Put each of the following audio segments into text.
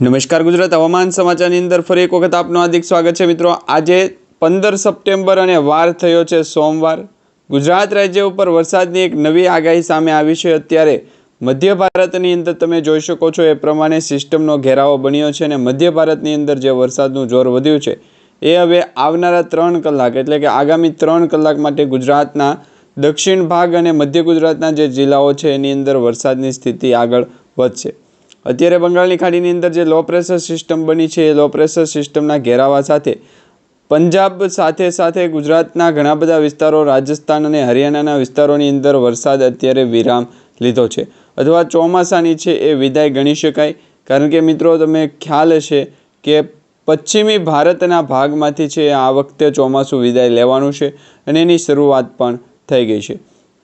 નમસ્કાર ગુજરાત હવામાન સમાચારની અંદર ફરી એક વખત આપનું હાર્દિક સ્વાગત છે મિત્રો. આજે પંદર સપ્ટેમ્બર અને વાર થયો છે સોમવાર. ગુજરાત રાજ્ય ઉપર વરસાદની એક નવી આગાહી સામે આવી છે. અત્યારે મધ્ય ભારતની અંદર તમે જોઈ શકો છો એ પ્રમાણે સિસ્ટમનો ઘેરાવો બન્યો છે અને મધ્ય ભારતની અંદર જે વરસાદનું જોર વધ્યું છે એ હવે આવનારા ત્રણ કલાક એટલે કે આગામી ત્રણ કલાક માટે ગુજરાતના દક્ષિણ ભાગ અને મધ્ય ગુજરાતના જે જિલ્લાઓ છે એની અંદર વરસાદની સ્થિતિ આગળ વધશે. અત્યારે બંગાળની ખાડીની અંદર જે લો પ્રેશર સિસ્ટમ બની છે, એ લો પ્રેશર સિસ્ટમના ઘેરાવા સાથે પંજાબ સાથે સાથે ગુજરાતના ઘણા બધા વિસ્તારો, રાજસ્થાન અને હરિયાણાના વિસ્તારોની અંદર વરસાદ અત્યારે વિરામ લીધો છે. અથવા ચોમાસાની છે એ વિદાય ગણી શકાય. કારણ કે મિત્રો તમે ખ્યાલ હશે કે પશ્ચિમી ભારતના ભાગમાંથી છે આ વખતે ચોમાસું વિદાય લેવાનું છે અને એની શરૂઆત પણ થઈ ગઈ છે.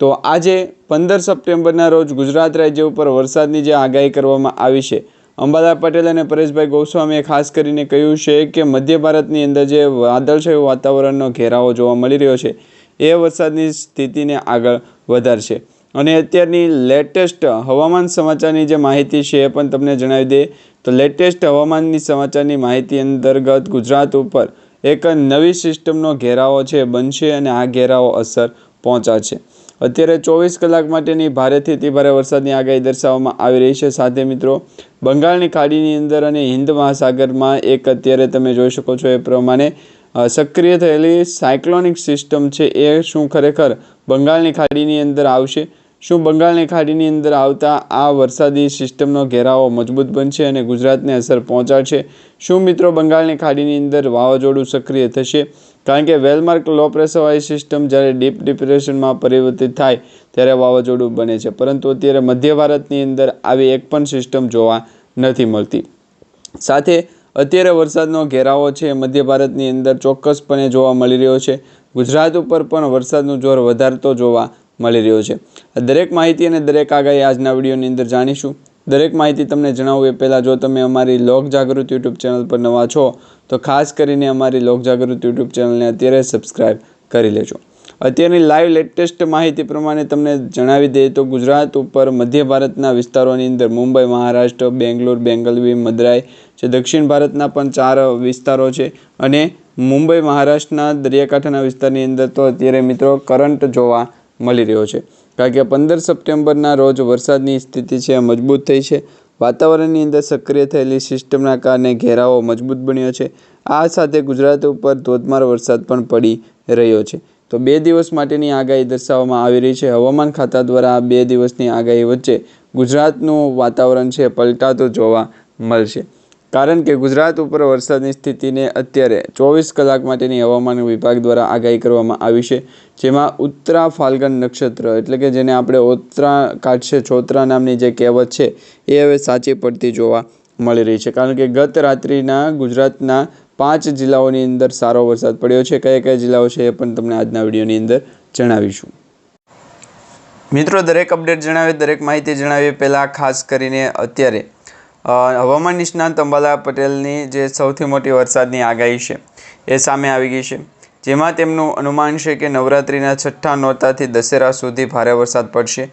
તો આજે પંદર સપ્ટેમ્બરના રોજ ગુજરાત રાજ્ય ઉપર વરસાદની જે આગાહી કરવામાં આવી છે અંબાદા પટેલ અને પરેશભાઈ ગોસ્વામીએ ખાસ કરીને કહ્યું છે કે મધ્ય ભારતની અંદર જે વાદળછાયું વાતાવરણનો ઘેરાવો જોવા મળી રહ્યો છે, એ વરસાદની સ્થિતિને આગળ વધારશે. અને અત્યારની લેટેસ્ટ હવામાન સમાચારની જે માહિતી છે એ પણ તમને જણાવી દે તો લેટેસ્ટ હવામાનની સમાચારની માહિતી અંતર્ગત ગુજરાત ઉપર એક નવી સિસ્ટમનો ઘેરાવો છે, બનશે અને આ ઘેરાવો અસર પહોંચાડશે. અત્યારે ચોવીસ કલાક માટેની ભારેથી અતિ ભારે વરસાદની આગાહી દર્શાવવામાં આવી રહી છે. સાથે મિત્રો, બંગાળની ખાડીની અંદર અને હિન્દ મહાસાગરમાં એક અત્યારે તમે જોઈ શકો છો એ પ્રમાણે સક્રિય થયેલી સાયક્લોનિક સિસ્ટમ છે એ શું ખરેખર બંગાળની ખાડીની અંદર આવશે? શું બંગાળની ખાડીની અંદર આવતા આ વરસાદી સિસ્ટમનો ઘેરાવો મજબૂત બનશે અને ગુજરાતને અસર પહોંચાડશે? શું મિત્રો બંગાળની ખાડીની અંદર વાવાઝોડું સક્રિય થશે? કારણ કે વેલમાર્ક લો પ્રેશરવાળી સિસ્ટમ જ્યારે ડીપ ડિપ્રેશનમાં પરિવર્તિત થાય ત્યારે વાવાઝોડું બને છે. પરંતુ અત્યારે મધ્ય ભારતની અંદર આવી એક પણ સિસ્ટમ જોવા નથી મળતી. સાથે અત્યારે વરસાદનો ઘેરાવો છે. મધ્ય ભારતની અંદર ચોક્કસપણે જોવા મળી રહ્યો છે. ગુજરાત ઉપર પણ વરસાદનું જોર વધારતો જોવા મળી રહ્યો છે. દરેક માહિતી અને દરેક આગાહી આજના વિડીયોની અંદર જાણીશું. દરેક માહિતી તમને જણાવું એ પહેલાં જો તમે અમારી લોક જાગૃત યુટ્યુબ ચેનલ પર નવા છો, તો ખાસ કરીને અમારી લોક જાગૃત યુટ્યુબ ચેનલને અત્યારે સબસ્ક્રાઈબ કરી લેજો. અત્યારની લાઈવ લેટેસ્ટ માહિતી પ્રમાણે તમને જણાવી દઈએ તો ગુજરાત ઉપર મધ્ય ભારતના વિસ્તારોની અંદર મુંબઈ, મહારાષ્ટ્ર, બેંગ્લોર, બેંગલવી, મદરાઈ જે દક્ષિણ ભારતના પણ ચાર વિસ્તારો છે અને મુંબઈ, મહારાષ્ટ્રના દરિયાકાંઠાના વિસ્તારની અંદર તો અત્યારે મિત્રો કરંટ જોવા મળી રહ્યો છે. કારણ કે પંદર સપ્ટેમ્બરના રોજ વરસાદની સ્થિતિ છે, મજબૂત થઈ છે. વાતાવરણની અંદર સક્રિય થયેલી સિસ્ટમના કારણે ઘેરાવો મજબૂત બન્યો છે. આ સાથે ગુજરાત ઉપર ધોધમાર વરસાદ પણ પડી રહ્યો છે. તો બે દિવસ માટેની આગાહી દર્શાવવામાં આવી રહી છે. હવામાન ખાતા દ્વારા આ બે દિવસની આગાહી વચ્ચે ગુજરાતનું વાતાવરણ છે, પલટાતું જોવા મળશે. કારણ કે ગુજરાત ઉપર વરસાદની સ્થિતિને અત્યારે ચોવીસ કલાક માટેની હવામાન વિભાગ દ્વારા આગાહી કરવામાં આવી છે, જેમાં ઉત્તરા ફાલ્ગન નક્ષત્ર, એટલે કે જેને આપણે ઓત્રા કાઢશે છોતરા નામની જે કહેવત છે, એ હવે સાચી પડતી જોવા મળી રહી છે. કારણ કે ગત રાત્રિના ગુજરાતના પાંચ જિલ્લાઓની અંદર સારો વરસાદ પડ્યો છે. કયા કયા જિલ્લાઓ છે એ પણ તમને આજના વિડીયોની અંદર જણાવીશું. મિત્રો, દરેક અપડેટ જણાવે દરેક માહિતી જણાવીએ. પહેલાં ખાસ કરીને અત્યારે હવામાન નિષ્ણાંત અંબાલા પટેલની જે સૌથી મોટી વરસાદની આગાહી છે, એ સામે આવી ગઈ છે. જેમાં તેમનું અનુમાન છે કે નવરાત્રિના છઠ્ઠા નોરતાથી દશેરા સુધી ભારે વરસાદ પડશે.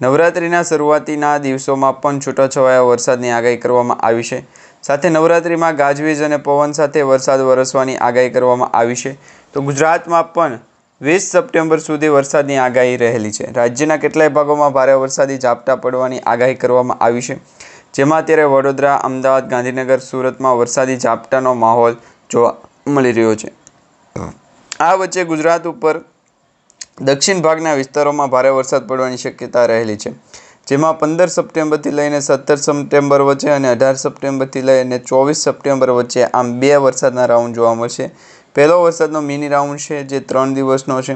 નવરાત્રિના શરૂઆતીના દિવસોમાં પણ છૂટાછવાયા વરસાદની આગાહી કરવામાં આવી છે. સાથે નવરાત્રિમાં ગાજવીજ અને પવન સાથે વરસાદ વરસવાની આગાહી કરવામાં આવી છે. તો ગુજરાતમાં પણ વીસ સપ્ટેમ્બર સુધી વરસાદની આગાહી રહેલી છે. રાજ્યના કેટલાય ભાગોમાં ભારે વરસાદી ઝાપટા પડવાની આગાહી કરવામાં આવી છે. જેમાં અત્યારે વડોદરા અમદાવાદ ગાંધીનગર સુરતમાં વરસાદી ઝાપટાનો માહોલ જોવા મળી રહ્યો છે. આ વચ્ચે ગુજરાત ઉપર દક્ષિણ ભાગના વિસ્તારોમાં ભારે વરસાદ પડવાની શક્યતા રહેલી છે જેમાં પંદર સપ્ટેમ્બરથી લઈને સત્તર સપ્ટેમ્બર વચ્ચે અને અઢાર સપ્ટેમ્બરથી લઈને ચોવીસ સપ્ટેમ્બર વચ્ચે આમ બે વરસાદના રાઉન્ડ જોવા મળશે. પહેલો વરસાદનો મિની રાઉન્ડ છે જે ત્રણ દિવસનો છે.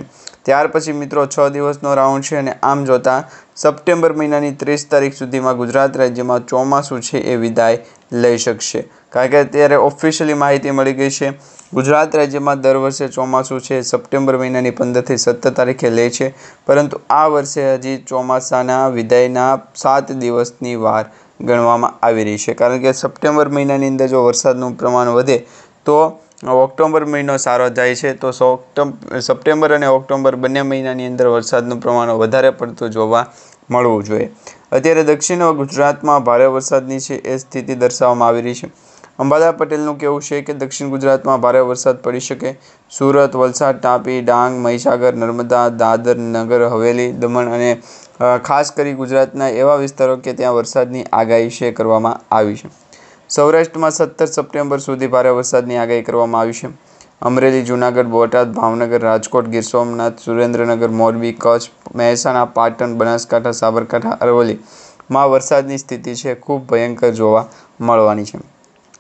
ત્યાર પછી મિત્રો છ દિવસનો રાઉન્ડ છે અને આમ જોતાં સપ્ટેમ્બર મહિનાની ત્રીસ તારીખ સુધીમાં ગુજરાત રાજ્યમાં ચોમાસું છે એ વિદાય લઈ શકશે. કારણ કે અત્યારે ઓફિશિયલી માહિતી મળી ગઈ છે, ગુજરાત રાજ્યમાં દર વર્ષે ચોમાસું છે, સપ્ટેમ્બર મહિનાની પંદરથી સત્તર તારીખે લે છે, પરંતુ આ વર્ષે હજી ચોમાસાના વિદાયના સાત દિવસની વાર ગણવામાં આવી રહી છે. કારણ કે સપ્ટેમ્બર મહિનાની અંદર જો વરસાદનું પ્રમાણ વધે, તો ઓક્ટોબર મહિનો સારો જાય છે, તો સપ્ટેમ્બર અને ઓક્ટોબર બંને મહિનાની અંદર વરસાદનું પ્રમાણ વધારે પડતું જોવા મળવું જોઈએ. અત્યારે દક્ષિણ ગુજરાતમાં ભારે વરસાદની છે એ સ્થિતિ દર્શાવવામાં આવી રહી છે. અંબાદા પટેલનું કહેવું છે કે દક્ષિણ ગુજરાતમાં ભારે વરસાદ પડી શકે. સુરત, વલસાડ, તાપી, ડાંગ, મહીસાગર, નર્મદા, દાદર, નગર, હવેલી, દમણ અને ખાસ કરી ગુજરાતના એવા વિસ્તારો કે ત્યાં વરસાદની આગાહી છે કરવામાં આવી છે. સૌરાષ્ટ્રમાં સત્તર સપ્ટેમ્બર સુધી ભારે વરસાદની આગાહી કરવામાં આવી છે. અમરેલી, જૂનાગઢ, બોટાદ, ભાવનગર, રાજકોટ, ગીર સોમનાથ, સુરેન્દ્રનગર, મોરબી, કચ્છ, મહેસાણા, પાટણ, બનાસકાંઠા, સાબરકાંઠા અરવલ્લીમાં વરસાદની સ્થિતિ છે ખૂબ ભયંકર જોવા મળવાની છે.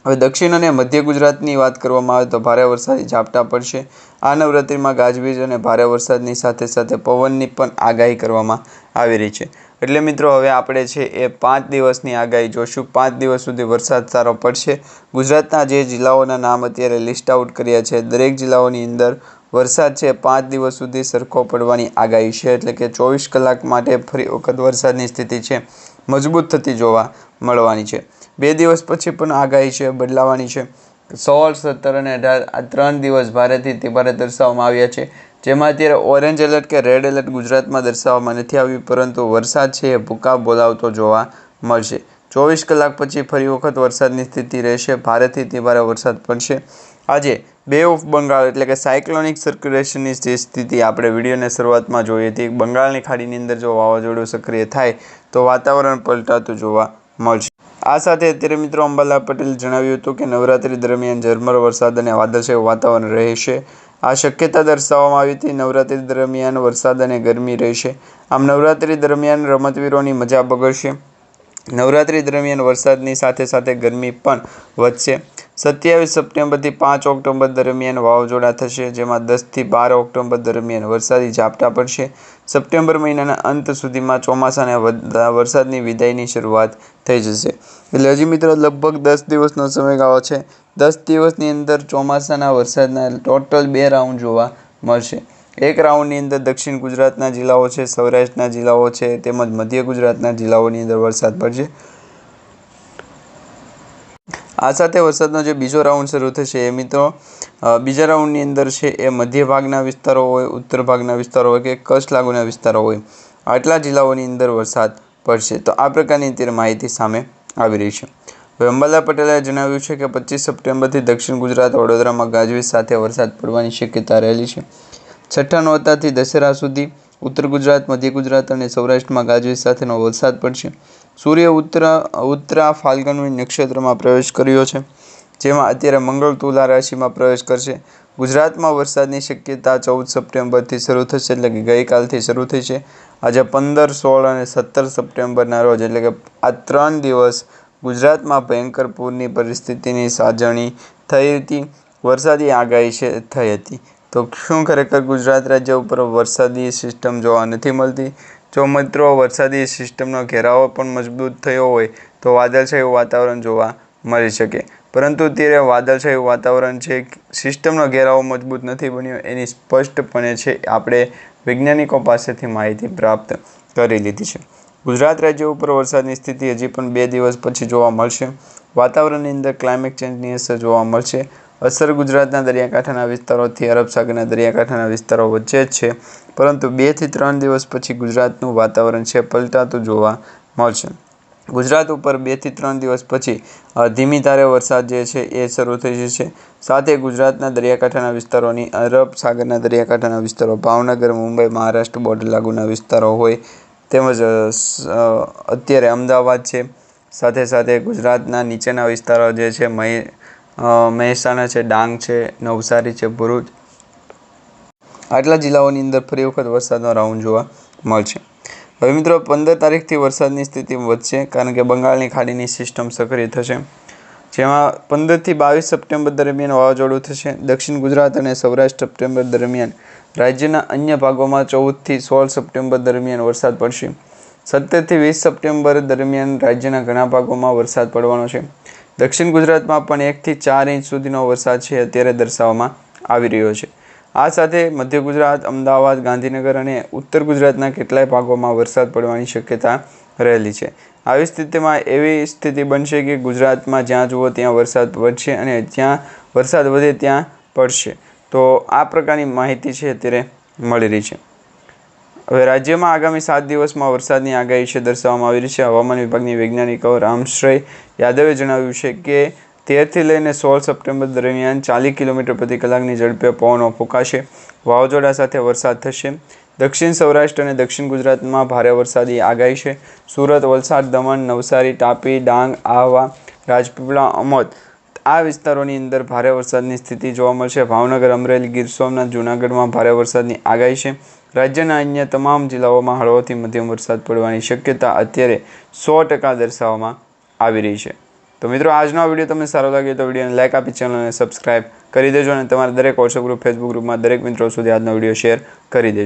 હવે દક્ષિણ અને મધ્ય ગુજરાતની વાત કરવામાં આવે તો ભારે વરસાદી ઝાપટા પડશે. આ નવરાત્રિમાં ગાજવીજ અને ભારે વરસાદની સાથે સાથે પવનની પણ આગાહી કરવામાં આવી રહી છે. એટલે મિત્રો, હવે આપણે છે એ પાંચ દિવસની આગાહી જોશું. પાંચ દિવસ સુધી વરસાદ સારો પડશે. ગુજરાતના જે જિલ્લાઓના નામ અત્યારે લિસ્ટ આઉટ કર્યા છે, દરેક જિલ્લાઓની અંદર વરસાદ છે, પાંચ દિવસ સુધી સરખો પડવાની આગાહી છે. એટલે કે ચોવીસ કલાક માટે ફરી વખત વરસાદની સ્થિતિ છે, મજબૂત થતી જોવા મળવાની છે. બે દિવસ પછી પણ આગાહી છે, બદલાવાની છે. સોળ, સત્તર અને અઢાર આ ત્રણ દિવસ ભારેથી તે ભારે દર્શાવવામાં આવ્યા છે. જેમાં અત્યારે ઓરેન્જ એલર્ટ કે રેડ એલર્ટ ગુજરાતમાં દર્શાવવામાં નથી આવ્યું, પરંતુ વરસાદ છે એ ભૂકા બોલાવતો જોવા મળશે. ચોવીસ કલાક પછી ફરી વખત વરસાદની સ્થિતિ રહેશે, ભારેથી તે ભારે વરસાદ પડશે. આજે બે ઓફ બંગાળ એટલે કે સાયક્લોનિક સર્ક્યુલેશનની જે સ્થિતિ આપણે વિડીયોને શરૂઆતમાં જોઈ હતી, બંગાળની ખાડીની અંદર જો વાવાઝોડું સક્રિય થાય, તો વાતાવરણ પલટાતું જોવા મળશે. આ સાથે અત્યારે મિત્રો અંબાલાલ પટેલ જણાવ્યું હતું કે નવરાત્રી દરમિયાન ઝરમર વરસાદ અને વાદળછાયું વાતાવરણ રહેશે. આ શક્યતા દર્શાવવામાં આવી હતી. નવરાત્રી દરમિયાન વરસાદ અને ગરમી રહેશે. આમ નવરાત્રી દરમિયાન રમતવીરોની મજા બગડશે. નવરાત્રી દરમિયાન વરસાદની સાથે સાથે ગરમી પણ વધશે. સત્યાવીસ સપ્ટેમ્બરથી પાંચ ઓક્ટોબર દરમિયાન વાવાઝોડા થશે, જેમાં દસથી બાર ઓક્ટોબર દરમિયાન વરસાદી ઝાપટા પડશે. સપ્ટેમ્બર મહિનાના અંત સુધીમાં ચોમાસાના વરસાદની વિદાયની શરૂઆત થઈ જશે. એટલે હજી મિત્રો લગભગ દસ દિવસનો સમયગાળો છે. દસ દિવસની અંદર ચોમાસાના વરસાદના ટોટલ બે રાઉન્ડ જોવા મળશે. એક રાઉન્ડની અંદર દક્ષિણ ગુજરાતના જિલ્લાઓ છે, સૌરાષ્ટ્રના જિલ્લાઓ છે, તેમજ મધ્ય ગુજરાતના જિલ્લાઓની અંદર વરસાદ પડશે. આ સાથે વરસાદનો જે બીજો રાઉન્ડ શરૂ થશે એ મિત્રો બીજા રાઉન્ડની અંદર છે એ મધ્ય ભાગના વિસ્તારો હોય, ઉત્તર ભાગના વિસ્તારો હોય કે કચ્છ લાગુના વિસ્તારો હોય. આટલા જિલ્લાઓની અંદર વરસાદ પડશે. તો આ પ્રકારની અત્યારે માહિતી સામે આવી રહી છે. હવે અંબાલા પટેલે જણાવ્યું છે કે પચીસ સપ્ટેમ્બરથી દક્ષિણ ગુજરાત, વડોદરામાં ગાજવીજ સાથે વરસાદ પડવાની શક્યતા રહેલી છે. છઠ્ઠા નોરતાથી દશેરા સુધી ઉત્તર ગુજરાત, મધ્ય ગુજરાત અને સૌરાષ્ટ્રમાં ગાજવીજ સાથેનો વરસાદ પડશે. સૂર્ય ઉત્તર, ઉત્તરા ફાલ્ગુની નક્ષત્રમાં પ્રવેશ કર્યો છે, જેમાં અત્યારે મંગળ તુલા રાશિમાં પ્રવેશ કરશે. ગુજરાતમાં વરસાદની શક્યતા ચૌદ સપ્ટેમ્બરથી શરૂ થશે એટલે કે ગઈકાલથી શરૂ થઈ છે. આજે પંદર, સોળ અને સત્તર સપ્ટેમ્બરના રોજ એટલે કે આ ત્રણ દિવસ ગુજરાતમાં ભયંકર પૂરની પરિસ્થિતિની સાજણી થઈ હતી. વરસાદી આગાહી છે થઈ હતી. તો શું ખરેખર ગુજરાત રાજ્ય ઉપર વરસાદી સિસ્ટમ જોવા નથી મળતી? જો મિત્રો, વરસાદી સિસ્ટમનો ઘેરાવો પણ મજબૂત થયો હોય તો વાદળછાયું વાતાવરણ જોવા મળી શકે. પરંતુ અત્યારે વાદળછાયું વાતાવરણ છે, સિસ્ટમનો ઘેરાવો મજબૂત નથી બન્યો, એની સ્પષ્ટપણે છે, આપણે વૈજ્ઞાનિકો પાસેથી માહિતી પ્રાપ્ત કરી લીધી છે. ગુજરાત રાજ્ય ઉપર વરસાદની સ્થિતિ હજી પણ બે દિવસ પછી જોવા મળશે. વાતાવરણની અંદર ક્લાઇમેટ ચેન્જની અસર જોવા મળશે. અસર ગુજરાતના દરિયાકાંઠાના વિસ્તારોથી અરબ સાગરના દરિયાકાંઠાના વિસ્તારો વચ્ચે જ છે, પરંતુ બેથી ત્રણ દિવસ પછી ગુજરાતનું વાતાવરણ છે, પલટાતું જોવા મળશે. ગુજરાત ઉપર બેથી ત્રણ દિવસ પછી ધીમી ધારે વરસાદ જે છે એ શરૂ થઈ જશે. સાથે ગુજરાતના દરિયાકાંઠાના વિસ્તારોની અરબ સાગરના દરિયાકાંઠાના વિસ્તારો, ભાવનગર, મુંબઈ, મહારાષ્ટ્ર બોર્ડર લાગુના વિસ્તારો હોય, તેમજ અત્યારે અમદાવાદ છે. સાથે સાથે ગુજરાતના નીચેના વિસ્તારો જે છે, મહી મહેસાણા છે, ડાંગ છે, નવસારી છે, ભરૂચ. આટલા જિલ્લાઓની અંદર ફરી વખત વરસાદનો રાઉન્ડ જોવા મળશે. હવે મિત્રો, પંદર તારીખથી વરસાદની સ્થિતિ વધશે કારણ કે બંગાળની ખાડીની સિસ્ટમ સક્રિય થશે. જેમાં પંદરથી બાવીસ સપ્ટેમ્બર દરમિયાન વાવાઝોડું થશે. દક્ષિણ ગુજરાત અને સૌરાષ્ટ્ર સપ્ટેમ્બર દરમિયાન રાજ્યના અન્ય ભાગોમાં ચૌદથી સોળ સપ્ટેમ્બર દરમિયાન વરસાદ પડશે. સત્તરથી વીસ સપ્ટેમ્બર દરમિયાન રાજ્યના ઘણા ભાગોમાં વરસાદ પડવાનો છે. દક્ષિણ ગુજરાતમાં પણ એકથી ચાર ઇંચ સુધીનો વરસાદ છે, અત્યારે દર્શાવવામાં આવી રહ્યો છે. આ સાથે મધ્ય ગુજરાત, અમદાવાદ, ગાંધીનગર અને ઉત્તર ગુજરાતના કેટલાય ભાગોમાં વરસાદ પડવાની શક્યતા રહેલી છે. આવી સ્થિતિમાં એવી સ્થિતિ બનશે કે ગુજરાતમાં જ્યાં જુઓ ત્યાં વરસાદ વધશે અને જ્યાં વરસાદ વધે ત્યાં પડશે. તો આ પ્રકારની માહિતી છે અત્યારે મળી રહી છે. હવે રાજ્યમાં આગામી સાત દિવસમાં વરસાદની આગાહી છે દર્શાવવામાં આવી રહી છે. હવામાન વિભાગની વૈજ્ઞાનિકો રામશ્રય યાદવે જણાવ્યું છે કે તેરથી લઈને સોળ સપ્ટેમ્બર દરમિયાન ચાલીસ કિલોમીટર પ્રતિ કલાકની ઝડપે પવનો ફૂંકાશે. વાવાઝોડા સાથે વરસાદ થશે. દક્ષિણ સૌરાષ્ટ્ર અને દક્ષિણ ગુજરાતમાં ભારે વરસાદી આગાહી છે. સુરત, વલસાડ, દમણ, નવસારી, તાપી, ડાંગ, આહવા, રાજપીપળા, અમોદ આ વિસ્તારોની અંદર ભારે વરસાદની સ્થિતિ જોવા મળશે. ભાવનગર, અમરેલી, ગીર સોમનાથ, જૂનાગઢમાં ભારે વરસાદની આગાહી છે. રાજ્યના અન્ય તમામ જિલ્લાઓમાં હળવોથી મધ્યમ વરસાદ પડવાની શક્યતા અત્યારે સો ટકા દર્શાવવામાં આવી રહી છે. તો મિત્રો, આજનો આ વીડિયો તમને સારો લાગ્યો તો વિડીયોને લાઇક આપી ચેનલને સબસ્ક્રાઇબ કરી દેજો અને તમારા દરેક વોટ્સઅપ ગ્રુપ ફેસબુક ગ્રુપમાં દરેક મિત્રો સુધી આજનો વીડિયો શેર કરી દેજો.